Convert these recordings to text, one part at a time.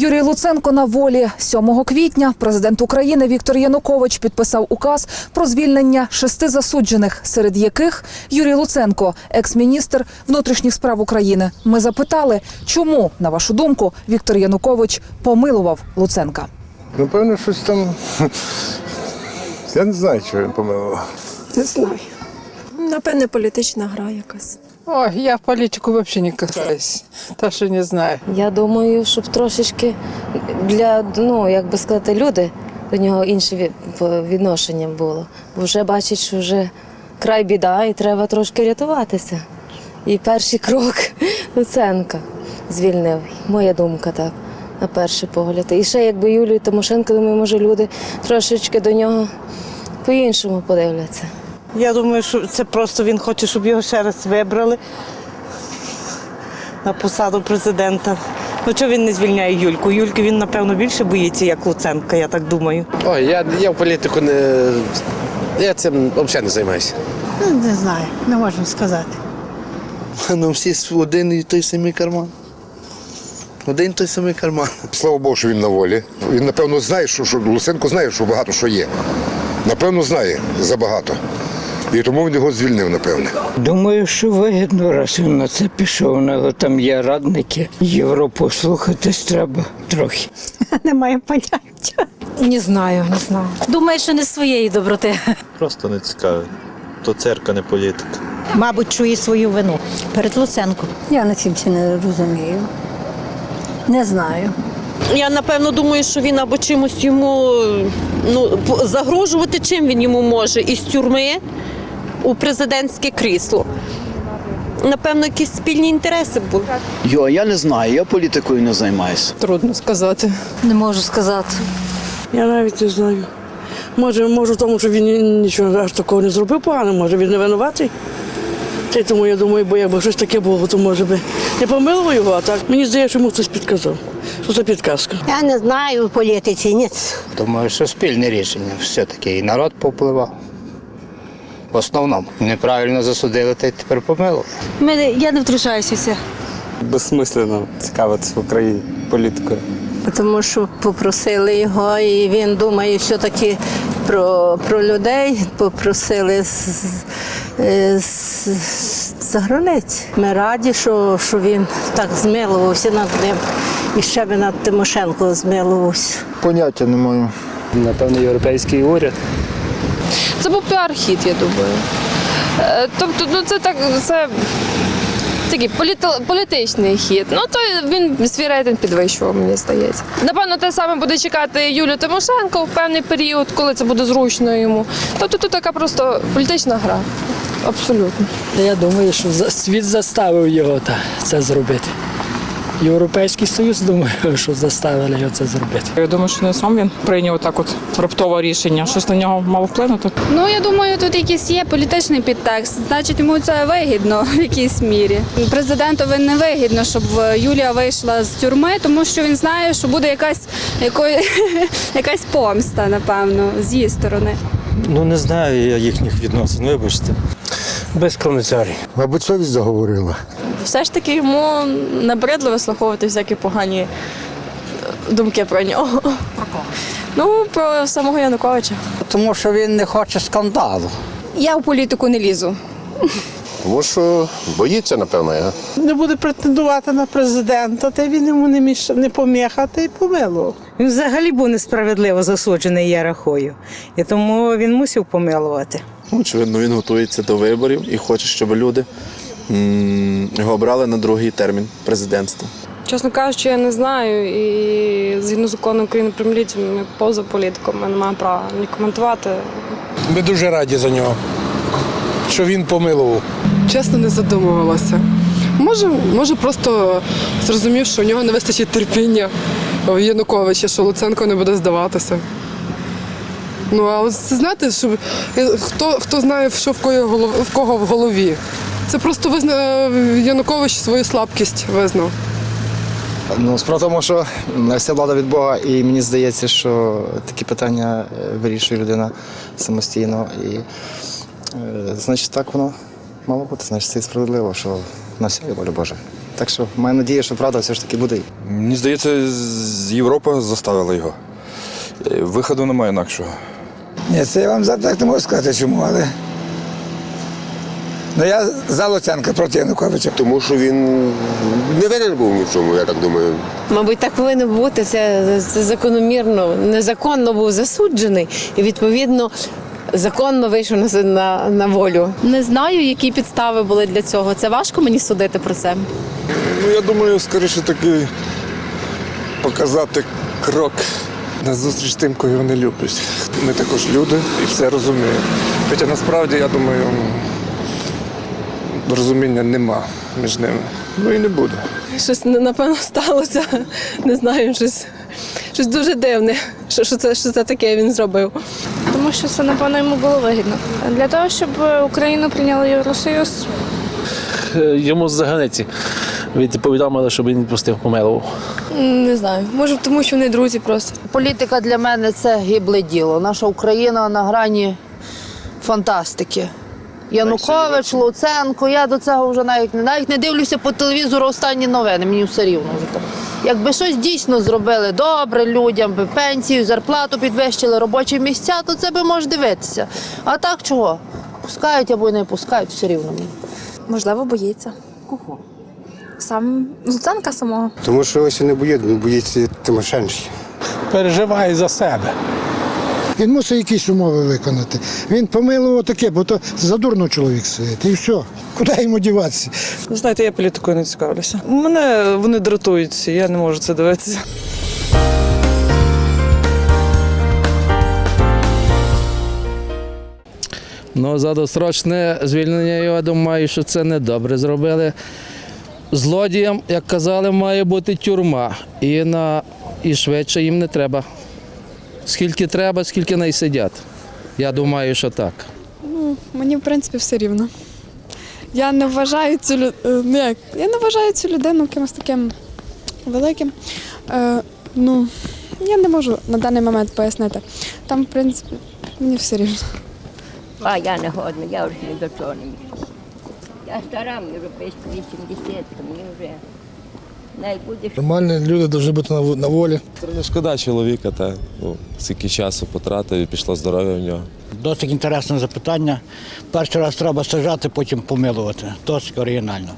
Юрій Луценко на волі 7 квітня. Президент України Віктор Янукович підписав указ про звільнення шести засуджених, серед яких Юрій Луценко, екс-міністр внутрішніх справ України. Ми запитали, чому, на вашу думку, Віктор Янукович помилував Луценка. Напевно, щось там. Я не знаю, що він помилував. Не знаю. Напевне, політична гра якась. Ой, я в політику взагалі не касаюсь. Та що не знаю. Я думаю, щоб трошечки для ну як би сказати, люди до нього інше відношення було. Бо вже бачать, що вже край біда, і треба трошки рятуватися. І перший крок Луценка звільнив. Моя думка так, на перший погляд. І ще якби Юлію Тимошенко, думаю, може люди трошечки до нього по-іншому подивляться. Я думаю, що це просто він хоче, щоб його ще раз вибрали на посаду президента. Ну чого він не звільняє Юльку? Юльки він, напевно, більше боїться, як Луценка, я так думаю. Ой, я, я в політику не. Я цим взагалі не займаюся. Ну, Не знаю, не можемо сказати. Ну, всі один і той самий карман. Один той самий карман. Слава Богу, що він на волі. Він, напевно, знає, що, що Луценко знає, що багато що є. Напевно, знає забагато. І тому він його звільнив, напевне. Думаю, що вигідно, раз він на це пішов. У нього там є радники. Європу слухатись треба трохи. Немає поняття. Не знаю, не знаю. Думаю, що не своєї доброти. Просто не цікавить. То церква, не політика. Мабуть, чує свою вину перед Луценком. Я на це не розумію. Не знаю. Я напевно думаю, що він або чимось йому ну, загрожувати, чим він йому може із тюрми у президентське крісло. Напевно, якісь спільні інтереси були. Йо, я не знаю, я політикою не займаюся. Трудно сказати. Не можу сказати. Я навіть не знаю. Може, може в тому, що він нічого аж такого не зробив погано, може він не винуватий. Та й тому я думаю, бо якби щось таке було, то може би не помилував його, а так мені здається, що йому хтось підказав. Що це підказка? Я не знаю в політиці, ні. Думаю, що спільне рішення. Все-таки і народ попливав. В основному неправильно засудили, та й тепер помилував. Мене, я не втручаюся. в це. Безсмислено цікавитися в Україні політикою. Тому що попросили його, і він думає все-таки про, про людей. Попросили з, з, з- за границь. Ми раді, що, що він так змилувався над ним. І ще би над Тимошенко змилувався. Поняття не маю. Напевно, європейський уряд. Це був піар-хід, я думаю. Е, Тобто, ну це так, це такий політи- політичний хід. Ну то він свій рейтинг підвищував, мені здається. Напевно, те саме буде чекати Юлію Тимошенко в певний період, коли це буде зручно йому. Тобто тут така просто політична гра. Абсолютно. Я думаю, що світ заставив його це зробити. Європейський Союз, думаю, що заставили його це зробити. Я думаю, що не сам він прийняв так от раптове рішення. Щось на нього мало вплинути. Ну я думаю, тут якийсь є політичний підтекст. Значить, йому це вигідно в якійсь мірі. Президентові не вигідно, щоб Юлія вийшла з тюрми, тому що він знає, що буде якась якої, якась помста, напевно, з її сторони. Ну не знаю я їхніх відносин, вибачте. Без коментарів. Мабуть, совість заговорила. Все ж таки йому набридло вислуховувати всякі погані думки про нього. Про кого? Ну, про самого Януковича. Тому що він не хоче скандалу. Я в політику не лізу. Тому що боїться, напевно, я. Не буде претендувати на президента, та він йому не міш... не поміха, та й помилував. Він взагалі був несправедливо засуджений, я рахую. І тому він мусив помилувати. Очевидно, він готується до виборів і хоче, щоб люди його обрали на другий термін президентства. Чесно кажучи, я не знаю. І згідно закону України про міліцію, ми поза політиком, ми не маємо права ні коментувати. Ми дуже раді за нього, що він помилував. Чесно, не задумувалася. Може, може, просто зрозумів, що у нього не вистачить терпіння в Януковича, що Луценко не буде здаватися. Ну, але знаєте, що е, хто, хто знає, що в кого, в кого в голові. Це просто визна... е, Янукович свою слабкість визнав. Ну, справа в тому, що вся влада від Бога, і мені здається, що такі питання е, вирішує людина самостійно. І е, значить, так воно мало бути. Значить, це і справедливо, що на все є воля Божа. Так що маю надію, що правда все ж таки буде. Мені здається, з- Європа заставила його. Виходу немає інакшого. Ні, це я вам так не можу сказати чому, але. Ну я за Луценка проти Януковича. Тому що він не винен був ні в чому, я так думаю. Мабуть, так повинно бути. Це, це закономірно, незаконно був засуджений і відповідно законно вийшов на, на, на волю. Не знаю, які підстави були для цього. Це важко мені судити про це. Ну, я думаю, скоріше таки показати крок назустріч тим, кого вони люблять. Ми також люди і все розуміємо. Хоча насправді, я думаю, розуміння нема між ними. Ну і не буде. Щось напевно сталося. Не знаю, щось, щось дуже дивне. Що, що, це, що це таке він зробив. Тому що це, напевно, йому було вигідно. Для того, щоб Україну прийняли Євросоюз, Йому з заграниці від повідомили, щоб він відпустив помилував. Не знаю. Може, тому що вони друзі просто. Політика для мене це гибле діло. Наша Україна на грані фантастики. Янукович, Луценко, я до цього вже навіть не навіть не дивлюся по телевізору останні новини, мені все рівно вже там. Якби щось дійсно зробили добре людям, би пенсію, зарплату підвищили, робочі місця, то це би може дивитися. А так чого? Пускають або не пускають, все рівно мені. можливо, боїться. Кого? Сам Луценка самого. Тому що ось не боїться, боїться Тимошенко. Переживає за себе. Він мусить якісь умови виконати. Він помилував таке, бо то задурно чоловік сидить. І все. Куди йому діватися? Знаєте, я політикою не цікавлюся. Мене вони дратують, я не можу це дивитися. Ну, за досрочне звільнення, я думаю, що це не добре зробили. Злодіям, як казали, має бути тюрма. І, на... і швидше їм не треба. Скільки треба, скільки не сидять. Я думаю, що так. Ну, мені, в принципі, все рівно. Я не вважаю цю лю- е, ну, як? Я не вважаю цю людину кимось таким великим. Е, ну, я не можу на даний момент пояснити. Там, в принципі, мені все рівно. А я не годна, я вже ні до чого не. Я стара, мені вже 80, то мені вже не буде. Нормальні люди повинні бути на, на волі. Не шкода чоловіка, та ну, скільки часу потратив і пішло здоров'я в нього. Досить інтересне запитання. Перший раз треба сажати, потім помилувати. Досить оригінально.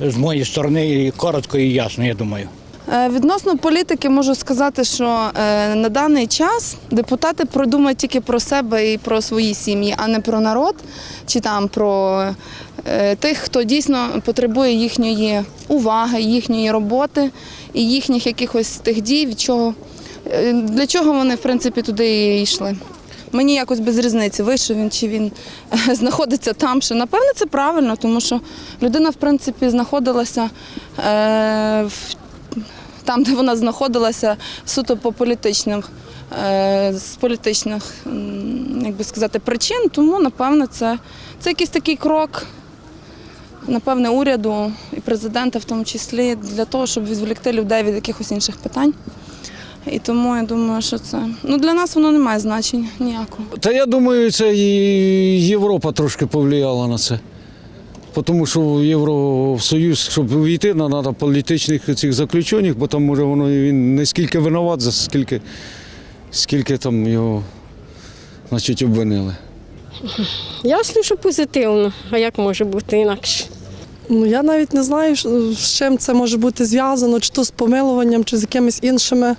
З моєї сторони коротко і ясно, я думаю. Е, Відносно політики можу сказати, що е, на даний час депутати продумають тільки про себе і про свої сім'ї, а не про народ чи там про е, тих, хто дійсно потребує їхньої уваги, їхньої роботи і їхніх якихось тих дій, від чого для чого вони в принципі туди і йшли. Мені якось без різниці, вийшов він чи він знаходиться там. Ще напевне це правильно, тому що людина, в принципі, знаходилася в там, де вона знаходилася, суто по політичним, е, з політичних, як би сказати, причин. Тому, напевно, це, це якийсь такий крок, напевне, уряду і президента в тому числі, для того, щоб відволікти людей від якихось інших питань. І тому я думаю, що це ну для нас воно не має значення ніякого. Та я думаю, це і Європа трошки повлияла на це. Тому що в Євросоюз, щоб увійти, нам треба політичних цих заключених, бо там може воно він не скільки винуват, за скільки, скільки там його значить, обвинили. Ясно, що позитивно, а як може бути інакше? Ну я навіть не знаю, з чим це може бути зв'язано, чи то з помилуванням, чи з якимись іншими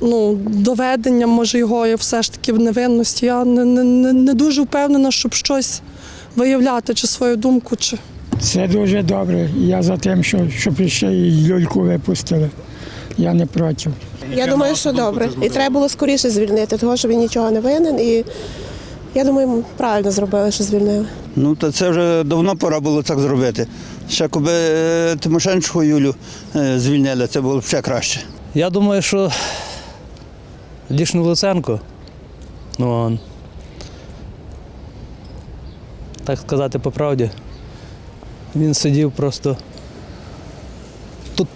ну, доведенням, може, його все ж таки в невинності. Я не, не, не, не дуже впевнена, щоб щось виявляти, чи свою думку, чи. Це дуже добре. Я за тим, що, щоб ще і люльку випустили. Я не проти. Я думаю, що добре. І треба було скоріше звільнити, тому що він нічого не винен. І я думаю, правильно зробили, що звільнили. Ну, то це вже давно пора було так зробити. Ще коли е, Юлю е, звільнили, це було б ще краще. Я думаю, що Дішну Луценко, ну, так сказати по правді, він сидів просто. Тут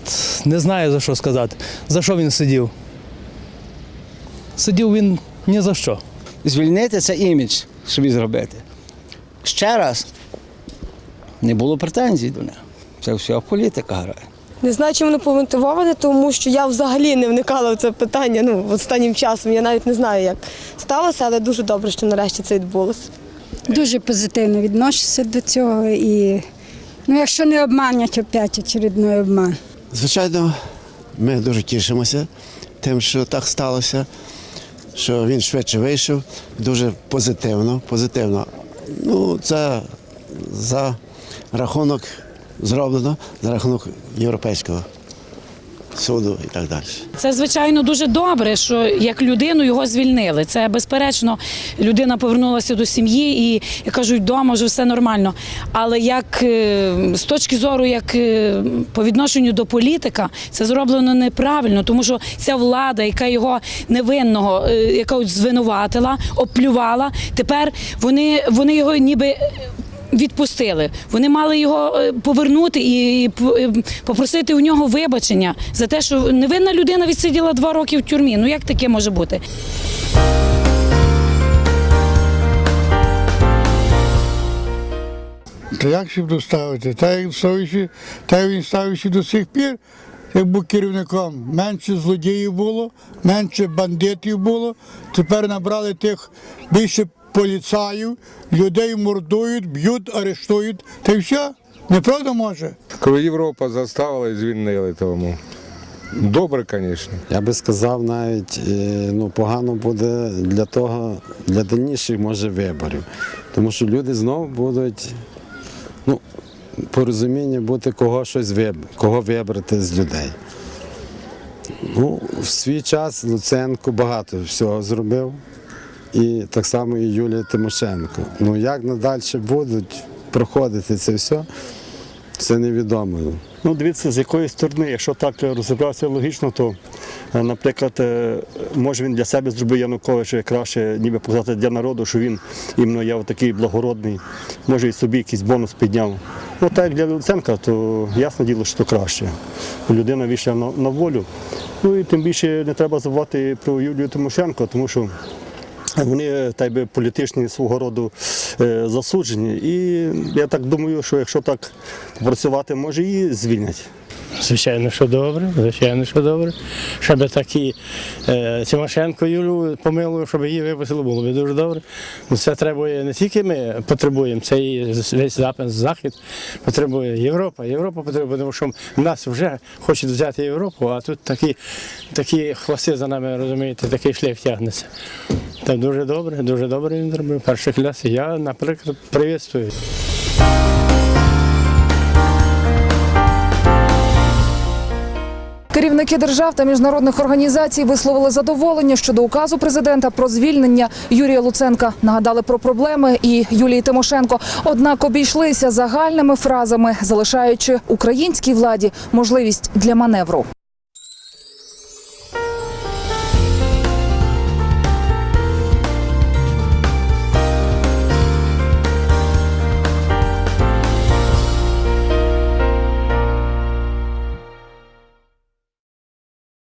не знаю за що сказати. За що він сидів? Сидів він ні за що. Звільнити це імідж собі зробити. Ще раз не було претензій до нього. Це все політика грає. Не знаю, чи воно помотивоване, тому що я взагалі не вникала в це питання ну, останнім часом. Я навіть не знаю, як сталося, але дуже добре, що нарешті це відбулося. Дуже позитивно відношуся до цього і ну, якщо не обманять, опять очередний обман. Звичайно, ми дуже тішимося тим, що так сталося, що він швидше вийшов. Дуже позитивно. позитивно. Ну, це за рахунок зроблено, за рахунок Європейського суду і так далі. Це звичайно дуже добре, що як людину його звільнили. Це безперечно, людина повернулася до сім'ї і як кажуть, вдома вже все нормально. Але як е, з точки зору, як е, по відношенню до політика, це зроблено неправильно, тому що ця влада, яка його невинного, е, яка звинуватила, оплювала, тепер вони, вони його ніби. Відпустили. Вони мали його е, повернути і е, попросити у нього вибачення за те, що невинна людина відсиділа два роки в тюрмі. Ну як таке може бути? Та як ще буду ставити? Та як ставивши, та він ставивши до сих пір, як був керівником, менше злодіїв було, менше бандитів було. Тепер набрали тих більше поліцаїв, людей мордують, б'ють, арештують. Та й все. Неправда може? Коли Європа заставила і звільнили тому. Добре, звісно. Я би сказав, навіть е, ну, погано буде для того, для дальніших може виборів. Тому що люди знову будуть ну, порозуміння бути кого щось виб... кого вибрати з людей. Ну, в свій час Луценко багато всього зробив. І так само і Юлія Тимошенко. Ну як надалі будуть проходити це все, це невідомо. Ну, дивіться, з якої сторони, якщо так розібратися логічно, то, е, наприклад, е, може він для себе зробив Януковича краще, ніби показати для народу, що він іменно є такий благородний, може і собі якийсь бонус підняв. Ну, так як для Луценка, то ясне діло, що то краще. Людина вийшла на, на волю. Ну і тим більше не треба забувати про Юлію Тимошенко, тому що вони так би політичні свого роду е, засуджені. І я так думаю, що якщо так попрацювати, може її звільнять. Звичайно, що добре, звичайно, що добре. Щоб такі е, Тимошенко Юлю помилував, щоб її випустили, було б дуже добре. Ну, Це треба не тільки ми потребуємо, це і весь запад, захід потребує Європа. Європа потребує, тому що нас вже хочуть взяти Європу, а тут такі, такі хвости за нами, розумієте, такий шлях тягнеться. Та дуже добре, дуже добре він зробив. Перший клас. Я, наприклад, привітствую. Керівники держав та міжнародних організацій висловили задоволення щодо указу президента про звільнення Юрія Луценка. Нагадали про проблеми і Юлії Тимошенко. Однак обійшлися загальними фразами, залишаючи українській владі можливість для маневру.